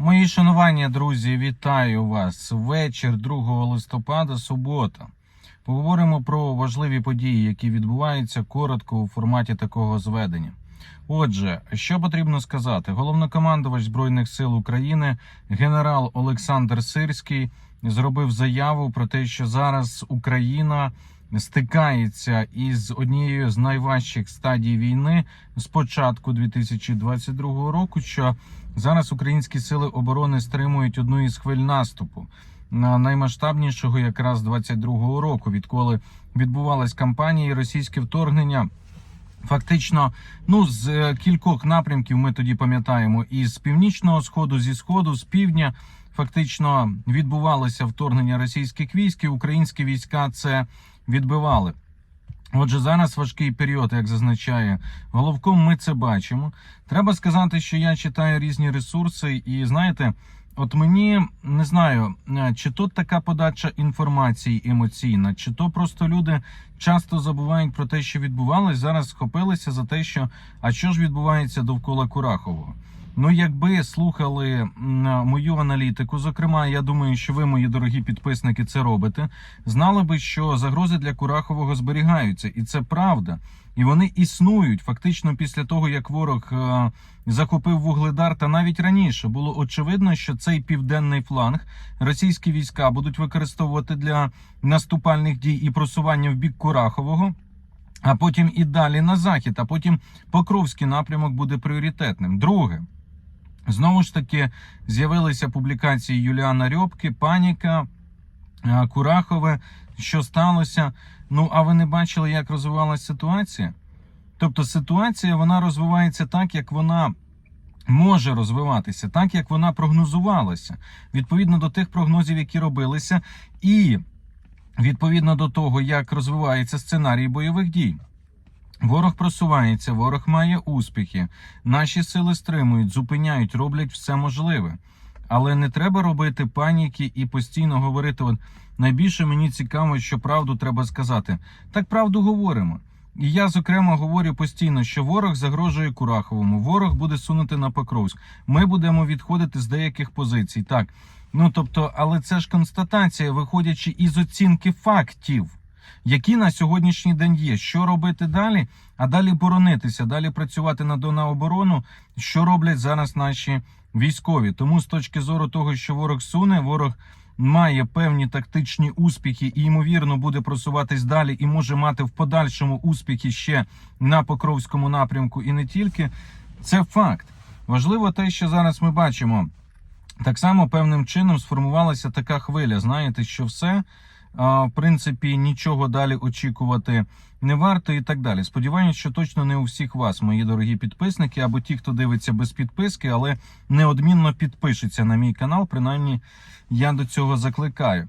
Мої шанування, друзі, вітаю вас. Вечір 2 листопада, субота. Поговоримо про важливі події, які відбуваються коротко у форматі такого зведення. Отже, що потрібно сказати? Головнокомандувач Збройних сил України, генерал Олександр Сирський, зробив заяву про те, що зараз Україна стикається із однією з найважчих стадій війни з початку 2022 року. Що зараз українські сили оборони стримують одну із хвиль наступу на наймасштабнішого якраз 22-го року, відколи відбувалась кампанія і російське вторгнення. Фактично, ну з е, кількох напрямків ми тоді пам'ятаємо, і з північного сходу, зі сходу, з півдня, фактично відбувалося вторгнення російських військ, і українські війська це відбивали. Отже, зараз важкий період, як зазначає головком, ми це бачимо. Треба сказати, що я читаю різні ресурси, і знаєте, от мені не знаю, е, чи то така подача інформації емоційна, чи то просто люди часто забувають про те, що відбувалось. Зараз схопилися за те, що а що ж відбувається довкола Курахового. Ну, якби слухали мою аналітику, зокрема, я думаю, що ви, мої дорогі підписники, це робите. Знали би, що загрози для Курахового зберігаються, і це правда. І вони існують фактично після того, як ворог е, захопив вугледар, та навіть раніше було очевидно, що цей південний фланг російські війська будуть використовувати для наступальних дій і просування в бік Курахового. А потім і далі на захід, а потім Покровський напрямок буде пріоритетним. Друге, знову ж таки з'явилися публікації Юліана Рьобки, паніка, е, Курахове. Що сталося? Ну, а ви не бачили, як розвивалася ситуація? Тобто ситуація вона розвивається так, як вона може розвиватися, так як вона прогнозувалася, відповідно до тих прогнозів, які робилися, і відповідно до того, як розвивається сценарій бойових дій. Ворог просувається, ворог має успіхи. Наші сили стримують, зупиняють, роблять все можливе. Але не треба робити паніки і постійно говорити. От найбільше мені цікаво, що правду треба сказати. Так правду говоримо. І я, зокрема, говорю постійно, що ворог загрожує Кураховому, ворог буде сунути на Покровськ. Ми будемо відходити з деяких позицій. Так, ну тобто, але це ж констатація, виходячи із оцінки фактів, які на сьогоднішній день є. Що робити далі? А далі боронитися, далі працювати на на оборону, що роблять зараз наші військові. Тому з точки зору того, що ворог суне, ворог має певні тактичні успіхи і ймовірно буде просуватись далі, і може мати в подальшому успіхи ще на Покровському напрямку, і не тільки. Це факт. Важливо те, що зараз ми бачимо. Так само певним чином сформувалася така хвиля. Знаєте, що все в принципі нічого далі очікувати не варто і так далі. Сподіваюся, що точно не у всіх вас, мої дорогі підписники, або ті, хто дивиться без підписки, але неодмінно підпишеться на мій канал. Принаймні, я до цього закликаю.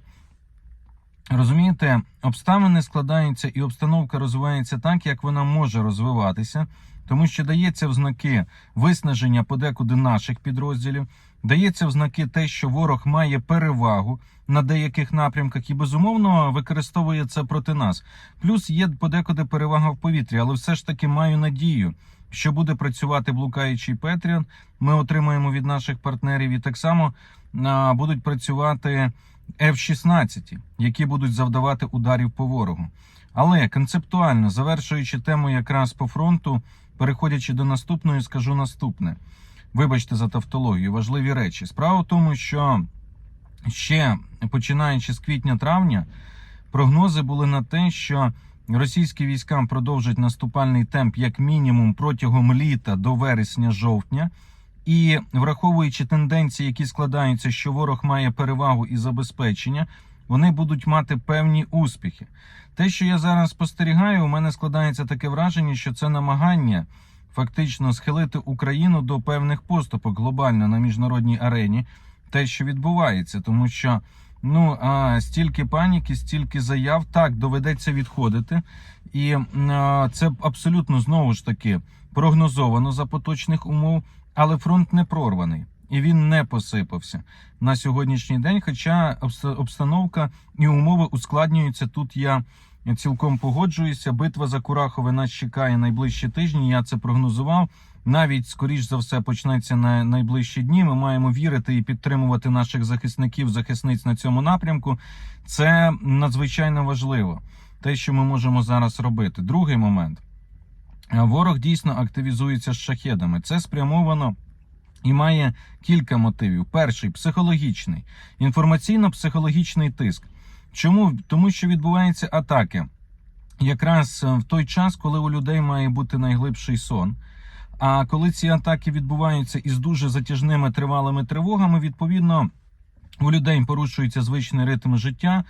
Розумієте, обставини складаються і обстановка розвивається так, як вона може розвиватися, тому що дається в знаки виснаження подекуди наших підрозділів, дається в знаки те, що ворог має перевагу на деяких напрямках і безумовно використовує це проти нас. Плюс є подекуди перевага в повітрі, але все ж таки маю надію, що буде працювати блукаючий Петріон. Ми отримаємо від наших партнерів і так само будуть працювати. F-16, які будуть завдавати ударів по ворогу. Але концептуально завершуючи тему якраз по фронту, переходячи до наступної, скажу наступне. Вибачте за тавтологію, важливі речі. Справа в тому, що ще починаючи з квітня-травня, прогнози були на те, що російські війська продовжать наступальний темп як мінімум протягом літа до вересня-жовтня. І враховуючи тенденції, які складаються, що ворог має перевагу і забезпечення, вони будуть мати певні успіхи. Те, що я зараз спостерігаю, у мене складається таке враження, що це намагання фактично схилити Україну до певних поступок глобально на міжнародній арені, те, що відбувається, тому що ну а, стільки паніки, стільки заяв, так доведеться відходити, і а, це абсолютно знову ж таки прогнозовано за поточних умов. Але фронт не прорваний і він не посипався на сьогоднішній день. Хоча обстановка і умови ускладнюються. Тут я цілком погоджуюся. Битва за Курахове нас чекає найближчі тижні. Я це прогнозував. навіть скоріш за все почнеться на найближчі дні. Ми маємо вірити і підтримувати наших захисників, захисниць на цьому напрямку. Це надзвичайно важливо. Те, що ми можемо зараз робити. Другий момент. Ворог дійсно активізується з шахедами. Це спрямовано і має кілька мотивів. Перший психологічний, інформаційно-психологічний тиск. Чому? Тому що відбуваються атаки якраз е, в той час, коли у людей має бути найглибший сон. А коли ці атаки відбуваються із дуже затяжними тривалими тривогами, відповідно у людей порушується звичний ритм життя.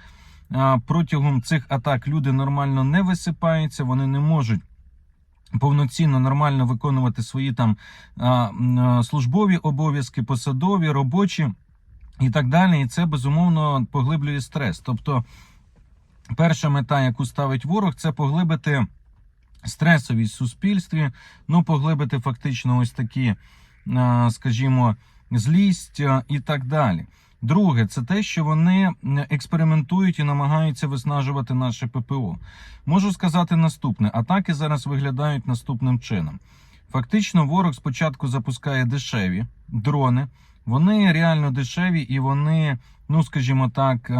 Протягом цих атак люди нормально не висипаються, вони не можуть повноцінно нормально виконувати свої там а, службові обов'язки, посадові, робочі і так далі. І це безумовно поглиблює стрес. Тобто, перша мета, яку ставить ворог, це поглибити стресовість в суспільстві, ну поглибити фактично ось такі, скажімо, злість і так далі. Друге, це те, що вони експериментують і намагаються виснажувати наше ППО. Можу сказати наступне: атаки зараз виглядають наступним чином. Фактично, ворог спочатку запускає дешеві дрони. Вони реально дешеві і вони, ну скажімо так,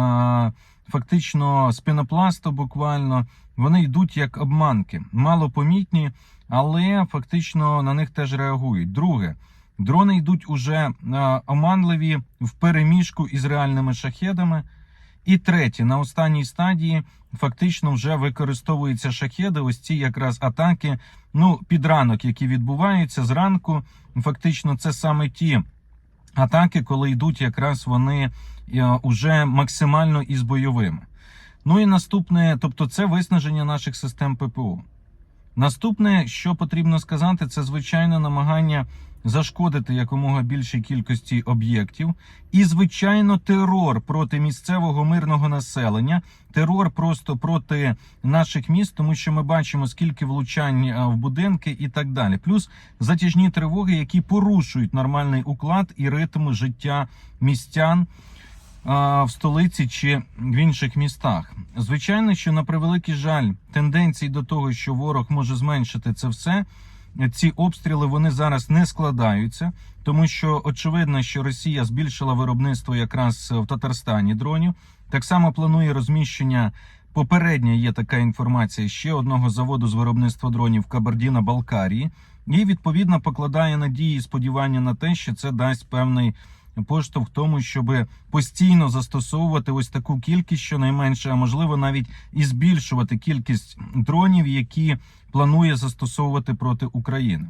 фактично з пінопласту буквально вони йдуть як обманки, малопомітні, але фактично на них теж реагують. Друге, дрони йдуть уже оманливі в переміжку із реальними шахедами. І третє, на останній стадії фактично вже використовуються шахеди. Ось ці якраз атаки. Ну, під ранок, які відбуваються зранку. Фактично, це саме ті атаки, коли йдуть якраз вони е, уже максимально із бойовими. Ну і наступне, тобто, це виснаження наших систем ППО. Наступне, що потрібно сказати, це звичайне намагання зашкодити якомога більшій кількості об'єктів, і звичайно, терор проти місцевого мирного населення, терор просто проти наших міст, тому що ми бачимо скільки влучань в будинки і так далі. Плюс затяжні тривоги, які порушують нормальний уклад і ритм життя містян. В столиці чи в інших містах, звичайно, що на превеликий жаль, тенденції до того, що ворог може зменшити це все, ці обстріли вони зараз не складаються, тому що очевидно, що Росія збільшила виробництво якраз в Татарстані дронів. Так само планує розміщення. Попередня є така інформація ще одного заводу з виробництва дронів Кабардіна-Балкарії, і відповідно покладає надії і сподівання на те, що це дасть певний поштовх в тому, щоб постійно застосовувати ось таку кількість, щонайменше, а можливо навіть і збільшувати кількість дронів, які планує застосовувати проти України.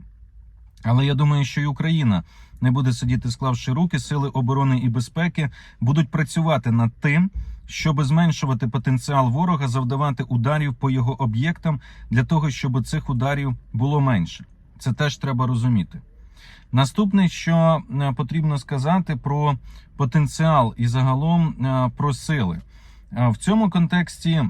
Але я думаю, що і Україна не буде сидіти, склавши руки. Сили оборони і безпеки будуть працювати над тим, щоб зменшувати потенціал ворога, завдавати ударів по його об'єктам для того, щоб цих ударів було менше. Це теж треба розуміти. Наступне, що е, потрібно сказати про потенціал і загалом е, про сили. Е, В цьому контексті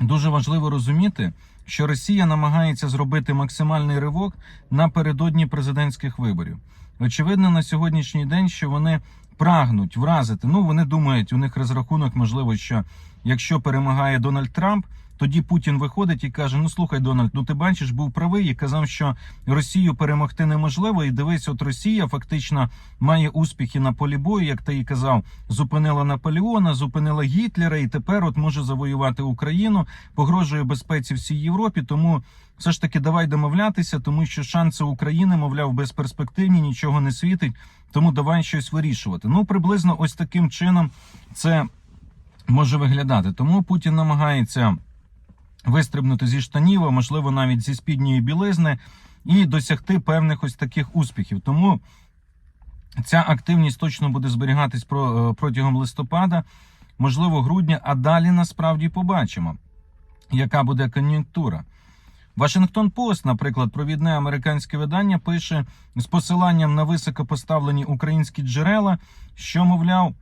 дуже важливо розуміти, що Росія намагається зробити максимальний ривок напередодні президентських виборів. Очевидно, на сьогоднішній день, що вони прагнуть вразити. Ну вони думають, у них розрахунок, можливо, що якщо перемагає Дональд Трамп, тоді Путін виходить і каже: Ну слухай, Дональд, ну ти бачиш, був правий і казав, що Росію перемогти неможливо. І дивись, от Росія фактично має успіхи на полі бою, як ти і казав, зупинила Наполеона, зупинила Гітлера, і тепер от може завоювати Україну, погрожує безпеці всій Європі. Тому все ж таки давай домовлятися, тому що шанси України, мовляв, безперспективні, нічого не світить. Тому давай щось вирішувати. Ну приблизно ось таким чином це може виглядати. Тому Путін намагається вистрибнути зі штанів, а можливо навіть зі спідньої білизни, і досягти певних ось таких успіхів. Тому ця активність точно буде зберігатись про- е, протягом листопада, можливо, грудня, а далі насправді побачимо, яка буде кон'юнктура. Вашингтон Пост, наприклад, провідне американське видання, пише з посиланням на високопоставлені українські джерела, що, мовляв,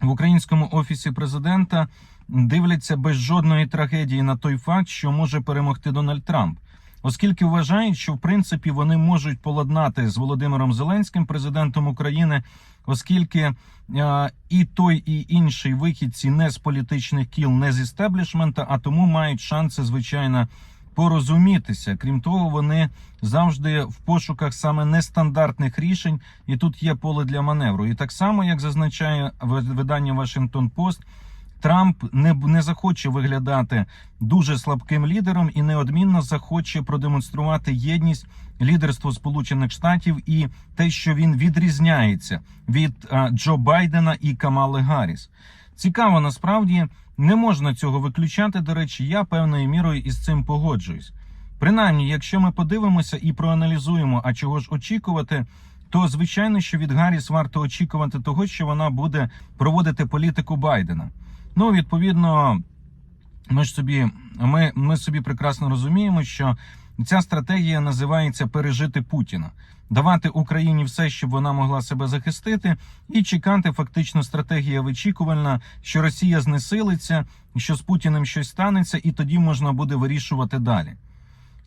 в українському офісі президента дивляться без жодної трагедії на той факт, що може перемогти Дональд Трамп, оскільки вважають, що в принципі вони можуть поладнати з Володимиром Зеленським, президентом України, оскільки е, і той, і інший вихідці не з політичних кіл, не з істеблішмента, а тому мають шанси, звичайно, порозумітися. Крім того, вони завжди в пошуках саме нестандартних рішень, і тут є поле для маневру. І так само, як зазначає ви- видання Вашингтон Пост. Трамп не, не захоче виглядати дуже слабким лідером і неодмінно захоче продемонструвати єдність лідерство Сполучених Штатів і те, що він відрізняється від а, Джо Байдена і Камали Гарріс. Цікаво, насправді не можна цього виключати. До речі, я певною мірою із цим погоджуюсь. Принаймні, якщо ми подивимося і проаналізуємо, а чого ж очікувати, то звичайно, що від Гарріс варто очікувати того, що вона буде проводити політику Байдена. Ну, відповідно, ми ж собі, ми, ми собі прекрасно розуміємо, що ця стратегія називається пережити Путіна, давати Україні все, щоб вона могла себе захистити, і чекати фактично стратегія вичікувальна, що Росія знесилиться, що з Путіним щось станеться, і тоді можна буде вирішувати далі.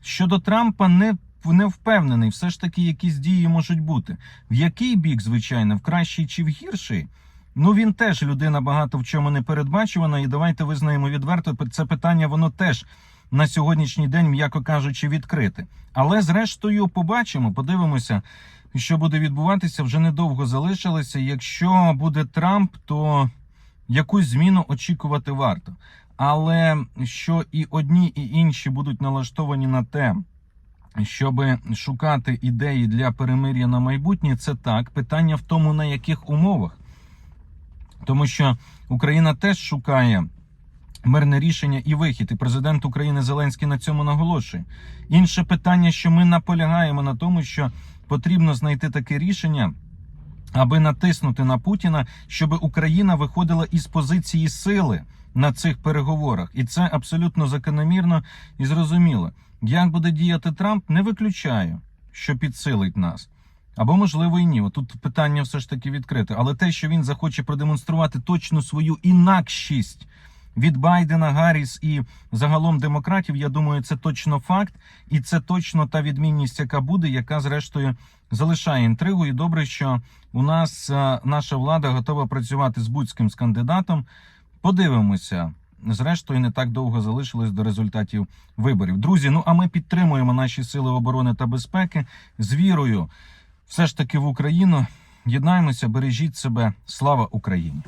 Щодо Трампа, не не впевнений, все ж таки якісь дії можуть бути. В який бік, звичайно, в кращий чи в гірший? Ну він теж людина багато в чому не передбачувана, і давайте визнаємо відверто. Це питання воно теж на сьогоднішній день, м'яко кажучи, відкрите. Але зрештою побачимо, подивимося, що буде відбуватися. Вже недовго залишилося. Якщо буде Трамп, то якусь зміну очікувати варто. Але що і одні, і інші будуть налаштовані на те, щоб шукати ідеї для перемир'я на майбутнє, це так. Питання в тому, на яких умовах. Тому що Україна теж шукає мирне рішення і вихід, і президент України Зеленський на цьому наголошує. Інше питання, що ми наполягаємо на тому, що потрібно знайти таке рішення, аби натиснути на Путіна, щоб Україна виходила із позиції сили на цих переговорах, і це абсолютно закономірно і зрозуміло. Як буде діяти Трамп, не виключаю, що підсилить нас. Або можливо і ні. От Тут питання все ж таки відкрите. Але те, що він захоче продемонструвати точно свою інакшість від Байдена, Гарріс і загалом демократів, я думаю, це точно факт, і це точно та відмінність, яка буде, яка зрештою залишає інтригу. І добре, що у нас е, наша влада готова працювати з будь-ким з кандидатом. Подивимося. Зрештою, не так довго залишилось до результатів виборів. Друзі, ну а ми підтримуємо наші сили оборони та безпеки з вірою все ж таки в Україну. Єднаємося, бережіть себе. Слава Україні!